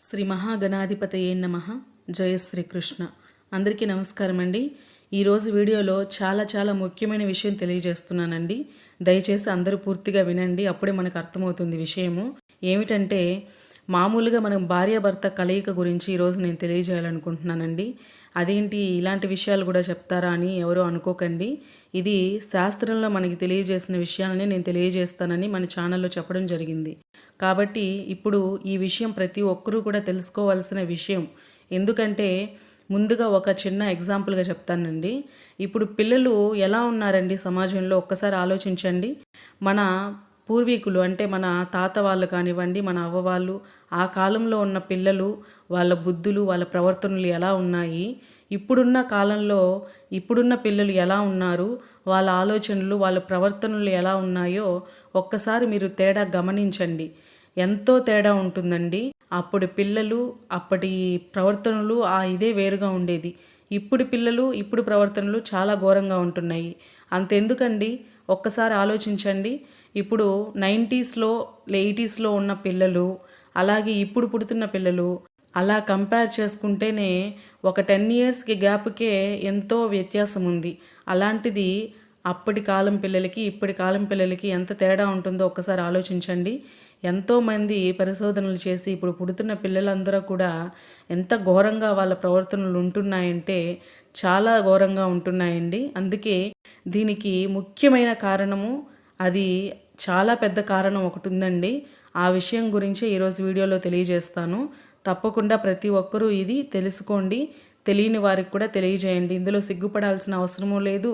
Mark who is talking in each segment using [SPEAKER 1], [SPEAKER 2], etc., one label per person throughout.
[SPEAKER 1] శ్రీ మహాగణాధిపతయే నమ. జయ శ్రీకృష్ణ. అందరికీ నమస్కారం అండి ఈరోజు వీడియోలో చాలా చాలా ముఖ్యమైన విషయం తెలియజేస్తున్నానండి. దయచేసి అందరూ పూర్తిగా వినండి అప్పుడే మనకు అర్థమవుతుంది విషయము. ఏమిటంటే మామూలుగా మనం భార్యాభర్త కలయిక గురించి ఈరోజు నేను తెలియజేయాలనుకుంటున్నానండి. అదేంటి? ఇలాంటి విషయాలు కూడా చెప్తారా అని ఎవరో అనుకోకండి. ఇది శాస్త్రంలో మనకి తెలియజేసిన విషయాలని నేను తెలియజేస్తానని మన ఛానల్లో చెప్పడం జరిగింది. కాబట్టి ఇప్పుడు ఈ విషయం ప్రతి ఒక్కరూ కూడా తెలుసుకోవాల్సిన విషయం. ఎందుకంటే ముందుగా ఒక చిన్న ఎగ్జాంపుల్గా చెప్తానండి. ఇప్పుడు పిల్లలు ఎలా ఉన్నారండి సమాజంలో? ఒక్కసారి ఆలోచించండి. మన పూర్వీకులు అంటే మన తాత వాళ్ళు కానివ్వండి మన అవ్వ వాళ్ళు ఆ కాలంలో ఉన్న పిల్లలు వాళ్ళ బుద్ధులు వాళ్ళ ప్రవర్తనలు ఎలా ఉన్నాయి ఇప్పుడున్న కాలంలో ఇప్పుడున్న పిల్లలు ఎలా ఉన్నారు వాళ్ళ ఆలోచనలు వాళ్ళ ప్రవర్తనలు ఎలా ఉన్నాయో ఒక్కసారి మీరు తేడా గమనించండి. ఎంతో తేడా ఉంటుందండి. అప్పుడు పిల్లలు అప్పటి ప్రవర్తనలు ఆ ఇదే వేరుగా ఉండేది. ఇప్పుడు పిల్లలు ఇప్పుడు ప్రవర్తనలు చాలా ఘోరంగా ఉంటున్నాయి. అంతెందుకండి? ఒక్కసారి ఆలోచించండి. ఇప్పుడు నైంటీస్లో ఎయిటీస్లో ఉన్న పిల్లలు అలాగే ఇప్పుడు పుడుతున్న పిల్లలు అలా కంపేర్ చేసుకుంటేనే ఒక టెన్ ఇయర్స్కి గ్యాప్కే ఎంతో వ్యత్యాసం ఉంది. అలాంటిది అప్పటి కాలం పిల్లలకి ఇప్పటి కాలం పిల్లలకి ఎంత తేడా ఉంటుందో ఒక్కసారి ఆలోచించండి. ఎంతోమంది పరిశోధనలు చేసి ఇప్పుడు పుడుతున్న పిల్లలందరూ కూడా ఎంత ఘోరంగా వాళ్ళ ప్రవర్తనలు ఉంటున్నాయంటే చాలా ఘోరంగా ఉంటున్నాయండి. అందుకే దీనికి ముఖ్యమైన కారణము అది చాలా పెద్ద కారణం ఒకటి ఉందండి ఆ విషయం గురించి ఈరోజు వీడియోలో తెలియజేస్తాను. తప్పకుండా ప్రతి ఒక్కరూ ఇది తెలుసుకోండి. తెలియని వారికి కూడా తెలియజేయండి. ఇందులో సిగ్గుపడాల్సిన అవసరమూ లేదు.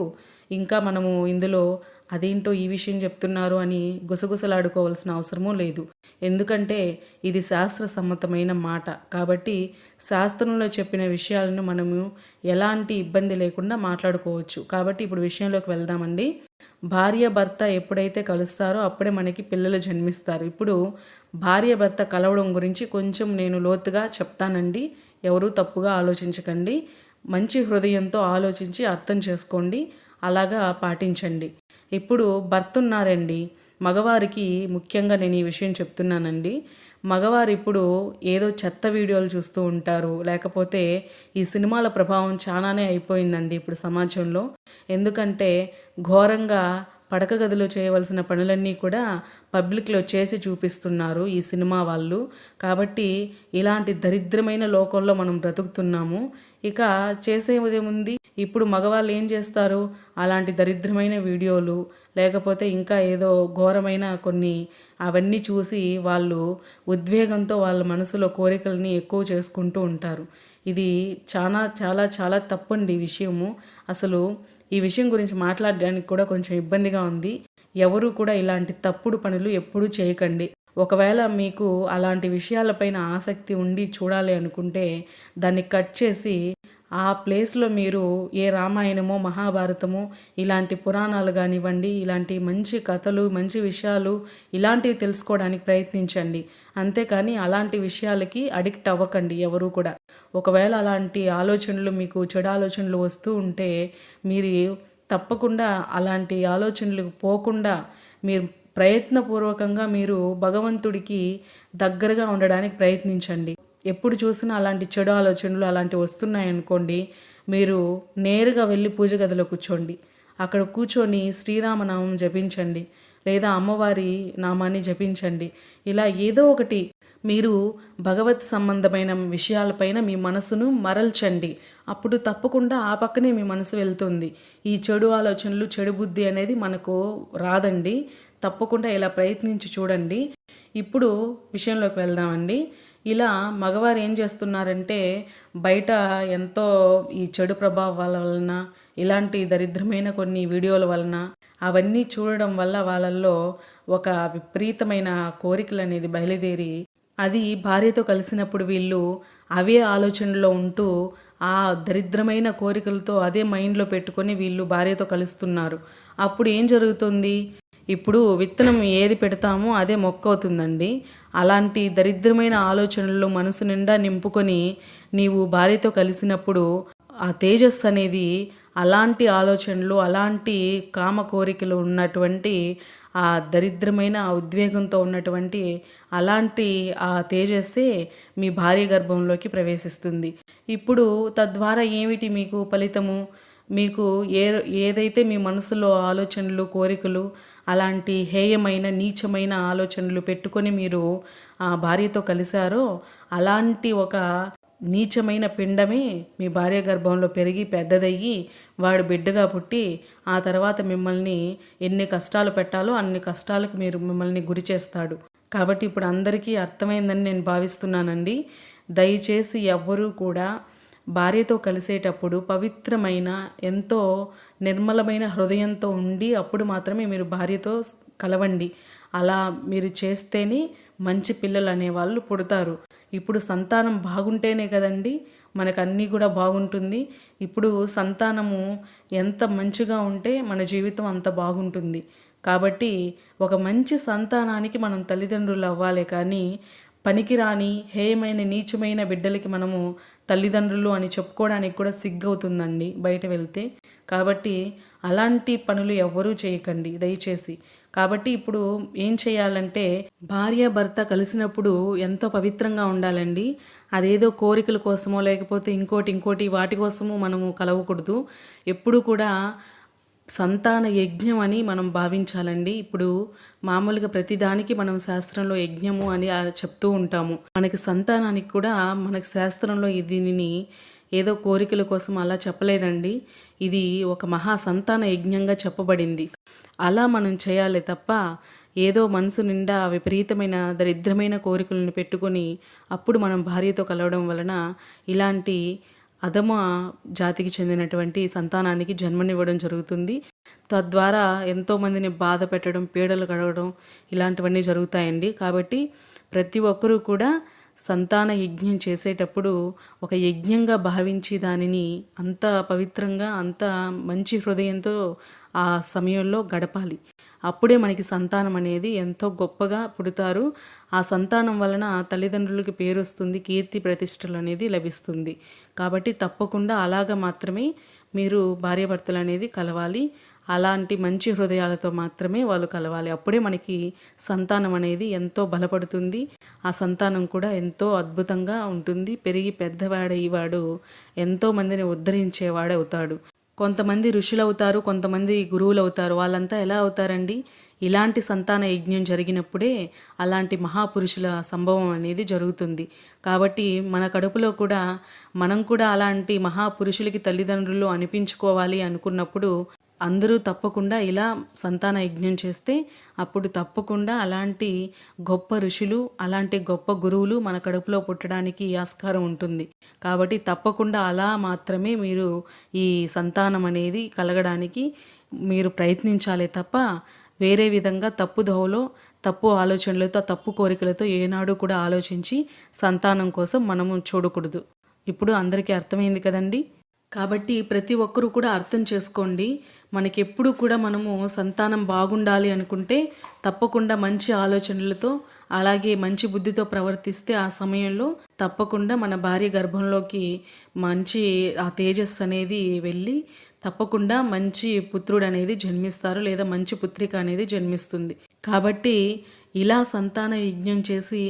[SPEAKER 1] ఇంకా మనము ఇందులో అదేంటో ఈ విషయం చెప్తున్నారు అని గుసగుసలాడుకోవాల్సిన అవసరమూ లేదు. ఎందుకంటే ఇది శాస్త్ర సమ్మతమైన మాట. కాబట్టి శాస్త్రంలో చెప్పిన విషయాలను మనము ఎలాంటి ఇబ్బంది లేకుండా మాట్లాడుకోవచ్చు. కాబట్టి ఇప్పుడు విషయంలోకి వెళ్దామండి. భార్య భర్త ఎప్పుడైతే కలుస్తారో అప్పుడే మనకి పిల్లలు జన్మిస్తారు. ఇప్పుడు భార్య భర్త కలవడం గురించి కొంచెం నేను లోతుగా చెప్తానండి. ఎవరూ తప్పుగా ఆలోచించకండి. మంచి హృదయంతో ఆలోచించి అర్థం చేసుకోండి. అలాగా పాటించండి. ఇప్పుడు భర్త ఉన్నారండి మగవారికి ముఖ్యంగా నేను ఈ విషయం చెప్తున్నానండి. మగవారు ఇప్పుడు ఏదో చెత్త వీడియోలు చూస్తూ ఉంటారు. లేకపోతే ఈ సినిమాల ప్రభావం చాలానే అయిపోయిందండి ఇప్పుడు సమాజంలో. ఎందుకంటే ఘోరంగా పడక గదిలో చేయవలసిన పనులన్నీ కూడా పబ్లిక్లో చేసి చూపిస్తున్నారు ఈ సినిమా వాళ్ళు. కాబట్టి ఇలాంటి దరిద్రమైన లోకంలో మనం బ్రతుకుతున్నాము. ఇక చేసే ఉంది. ఇప్పుడు మగవాళ్ళు ఏం చేస్తారు? అలాంటి దరిద్రమైన వీడియోలు లేకపోతే ఇంకా ఏదో ఘోరమైన కొన్ని అవన్నీ చూసి వాళ్ళు ఉద్వేగంతో వాళ్ళ మనసులో కోరికల్ని ఎక్కువ చేసుకుంటూ ఉంటారు. ఇది చాలా చాలా చాలా తప్పండి ఈ విషయము. అసలు ఈ విషయం గురించి మాట్లాడడానికి కూడా కొంచెం ఇబ్బందిగా ఉంది. ఎవరు కూడా ఇలాంటి తప్పుడు పనులు ఎప్పుడూ చేయకండి. ఒకవేళ మీకు అలాంటి విషయాలపైన ఆసక్తి ఉండి చూడాలి అనుకుంటే దాన్ని కట్ చేసి ఆ ప్లేస్లో మీరు ఏ రామాయణమో మహాభారతమో ఇలాంటి పురాణాలు కానివ్వండి ఇలాంటి మంచి కథలు మంచి విషయాలు ఇలాంటివి తెలుసుకోవడానికి ప్రయత్నించండి. అంతేకాని అలాంటి విషయాలకి అడిక్ట్ అవ్వకండి ఎవరు కూడా. ఒకవేళ అలాంటి ఆలోచనలు మీకు చెడు ఆలోచనలు వస్తూ ఉంటే మీరు తప్పకుండా అలాంటి ఆలోచనలకు పోకుండా మీరు ప్రయత్నపూర్వకంగా మీరు భగవంతుడికి దగ్గరగా ఉండడానికి ప్రయత్నించండి. ఎప్పుడు చూసినా అలాంటి చెడు ఆలోచనలు అలాంటివి వస్తున్నాయనుకోండి మీరు నేరుగా వెళ్ళి పూజ గదిలో కూర్చోండి. అక్కడ కూర్చొని శ్రీరామనామం జపించండి లేదా అమ్మవారి నామాన్ని జపించండి. ఇలా ఏదో ఒకటి మీరు భగవత్ సంబంధమైన విషయాలపైన మీ మనసును మరల్చండి. అప్పుడు తప్పకుండా ఆ పక్కనే మీ మనసు వెళ్తుంది. ఈ చెడు ఆలోచనలు చెడు బుద్ధి అనేది మనకు రాదండి. తప్పకుండా ఇలా ప్రయత్నించి చూడండి. ఇప్పుడు విషయంలోకి వెళ్దామండి. ఇలా మగవారు ఏం చేస్తున్నారంటే బయట ఎంతో ఈ చెడు ప్రభావాల వలన ఇలాంటి దరిద్రమైన కొన్ని వీడియోల వలన అవన్నీ చూడడం వల్ల వాళ్ళల్లో ఒక విపరీతమైన కోరికలు అనేది బయలుదేరి అది భార్యతో కలిసినప్పుడు వీళ్ళు అవే ఆలోచనలో ఉంటూ ఆ దరిద్రమైన కోరికలతో అదే మైండ్లో పెట్టుకొని వీళ్ళు భార్యతో కలుస్తున్నారు. అప్పుడు ఏం జరుగుతుంది? ఇప్పుడు విత్తనం ఏది పెడతామో అదే మొక్క అవుతుందండి. అలాంటి దరిద్రమైన ఆలోచనలు మనసు నిండా నింపుకొని నీవు భార్యతో కలిసినప్పుడు ఆ తేజస్సు అనేది అలాంటి ఆలోచనలు అలాంటి కామ కోరికలు ఉన్నటువంటి ఆ దరిద్రమైన ఉద్వేగంతో ఉన్నటువంటి అలాంటి ఆ తేజస్సే మీ భార్య గర్భంలోకి ప్రవేశిస్తుంది. ఇప్పుడు తద్వారా ఏమిటి మీకు ఫలితము? మీకు ఏ ఏదైతే మీ మనసులో ఆలోచనలు కోరికలు అలాంటి హేయమైన నీచమైన ఆలోచనలు పెట్టుకొని మీరు ఆ భార్యతో కలిశారో అలాంటి ఒక నీచమైన పిండమే మీ భార్య గర్భంలో పెరిగి పెద్దదయ్యి వాడు బిడ్డగా పుట్టి ఆ తర్వాత మిమ్మల్ని ఎన్ని కష్టాలు పెట్టాలో అన్ని కష్టాలకు మీరు మిమ్మల్ని గురి చేస్తాడు. కాబట్టి ఇప్పుడు అందరికీ అర్థమైందని నేను భావిస్తున్నానండి. దయచేసి ఎవ్వరూ కూడా భార్యతో కలిసేటప్పుడు పవిత్రమైన ఎంతో నిర్మలమైన హృదయంతో ఉండి అప్పుడు మాత్రమే మీరు భార్యతో కలవండి. అలా మీరు చేస్తేనే మంచి పిల్లలు అనేవాళ్ళు పుడతారు. ఇప్పుడు సంతానం బాగుంటేనే కదండి మనకు అన్నీ కూడా బాగుంటుంది. ఇప్పుడు సంతానము ఎంత మంచిగా ఉంటే మన జీవితం అంత బాగుంటుంది. కాబట్టి ఒక మంచి సంతానానికి మనం తల్లిదండ్రులు అవ్వాలి కానీ పనికిరాని హేయమైన నీచమైన బిడ్డలకి మనము తల్లిదండ్రులు అని చెప్పుకోవడానికి కూడా సిగ్గవుతుందండి బయట వెళ్తే. కాబట్టి అలాంటి పనులు ఎవ్వరూ చేయకండి దయచేసి. కాబట్టి ఇప్పుడు ఏం చేయాలంటే భార్య భర్త కలిసినప్పుడు ఎంతో పవిత్రంగా ఉండాలండి. అదేదో కోరికల కోసమో లేకపోతే ఇంకోటి ఇంకోటి వాటి కోసమో మనము కలవకూడదు. ఎప్పుడు కూడా సంతాన యజ్ఞం అని మనం భావించాలండి. ఇప్పుడు మామూలుగా ప్రతిదానికి మనం శాస్త్రంలో యజ్ఞము అని చెప్తూ ఉంటాము. మనకి సంతానానికి కూడా మనకి శాస్త్రంలో దీనిని ఏదో కోరికల కోసం అలా చెప్పలేదండి. ఇది ఒక మహా సంతాన యజ్ఞంగా చెప్పబడింది. అలా మనం చేయాలి తప్ప ఏదో మనసు నిండా విపరీతమైన దరిద్రమైన కోరికలను పెట్టుకొని అప్పుడు మనం భార్యతో కలవడం వలన ఇలాంటి అధమ జాతికి చెందినటువంటి సంతానానికి జన్మనివ్వడం జరుగుతుంది. తద్వారా ఎంతోమందిని బాధ పెట్టడం పీడలు కడగడం ఇలాంటివన్నీ జరుగుతాయండి. కాబట్టి ప్రతి ఒక్కరూ కూడా సంతాన యజ్ఞం చేసేటప్పుడు ఒక యజ్ఞంగా భావించి దానిని అంత పవిత్రంగా అంత మంచి హృదయంతో ఆ సమయంలో గడపాలి. అప్పుడే మనకి సంతానం అనేది ఎంతో గొప్పగా పుడతారు. ఆ సంతానం వలన తల్లిదండ్రులకి పేరు వస్తుంది కీర్తి ప్రతిష్టలు అనేది లభిస్తుంది. కాబట్టి తప్పకుండా అలాగ మాత్రమే మీరు భార్యాభర్తలు అనేది కలవాలి. అలాంటి మంచి హృదయాలతో మాత్రమే వాళ్ళు కలవాలి. అప్పుడే మనకి సంతానం అనేది ఎంతో బలపడుతుంది. ఆ సంతానం కూడా ఎంతో అద్భుతంగా ఉంటుంది. పెరిగి పెద్దవాడయ్యేవాడు ఎంతో మందిని ఉద్ధరించేవాడు అవుతాడు కొంతమంది ఋషులు అవుతారు కొంతమంది గురువులు అవుతారు వాళ్ళంతా ఎలా అవుతారండి? ఇలాంటి సంతాన యజ్ఞం జరిగినప్పుడే అలాంటి మహాపురుషుల సంభవం అనేది జరుగుతుంది. కాబట్టి మన కడుపులో కూడా మనం కూడా అలాంటి మహాపురుషులకి తల్లిదండ్రులు అనిపించుకోవాలి అనుకున్నప్పుడు అందరూ తప్పకుండా ఇలా సంతాన యజ్ఞం చేస్తే అప్పుడు తప్పకుండా అలాంటి గొప్ప ఋషులు అలాంటి గొప్ప గురువులు మన కడుపులో పుట్టడానికి ఆస్కారం ఉంటుంది. కాబట్టి తప్పకుండా అలా మాత్రమే మీరు ఈ సంతానం అనేది కలగడానికి మీరు ప్రయత్నించాలి తప్ప వేరే విధంగా తప్పు దోవలో తప్పు ఆలోచనలతో తప్పు కోరికలతో ఏనాడు కూడా ఆలోచించి సంతానం కోసం మనము చూడకూడదు. ఇప్పుడు అందరికీ అర్థమైంది కదండి? కాబట్టి ప్రతి ఒక్కరూ కూడా అర్థం చేసుకోండి. మనకి ఎప్పుడు కూడా మనము సంతానం బాగుండాలి అనుకుంటే తప్పకుండా మంచి ఆలోచనలతో అలాగే మంచి బుద్ధితో ప్రవర్తిస్తే ఆ సమయంలో తప్పకుండా మన భార్య గర్భంలోకి మంచి ఆ తేజస్సు అనేది వెళ్ళి తప్పకుండా మంచి పుత్రుడు అనేది జన్మిస్తారు లేదా మంచి పుత్రిక అనేది జన్మిస్తుంది. కాబట్టి ఇలా సంతాన యజ్ఞం చేసి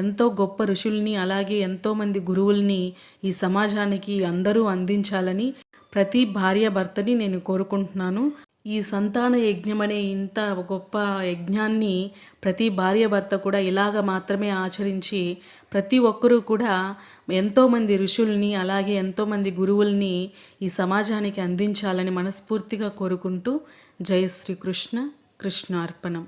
[SPEAKER 1] ఎంతో గొప్ప ఋషుల్ని అలాగే ఎంతోమంది గురువుల్ని ఈ సమాజానికి అందరూ అందించాలని ప్రతి భార్య భర్తని నేను కోరుకుంటున్నాను. ఈ సంతాన యజ్ఞమనే ఇంత గొప్ప యజ్ఞాన్ని ప్రతి భార్య భర్త కూడా ఇలాగ మాత్రమే ఆచరించి ప్రతి ఒక్కరూ కూడా ఎంతోమంది ఋషుల్ని అలాగే ఎంతోమంది గురువుల్ని ఈ సమాజానికి అందించాలని మనస్ఫూర్తిగా కోరుకుంటూ జయ శ్రీకృష్ణ కృష్ణార్పణం.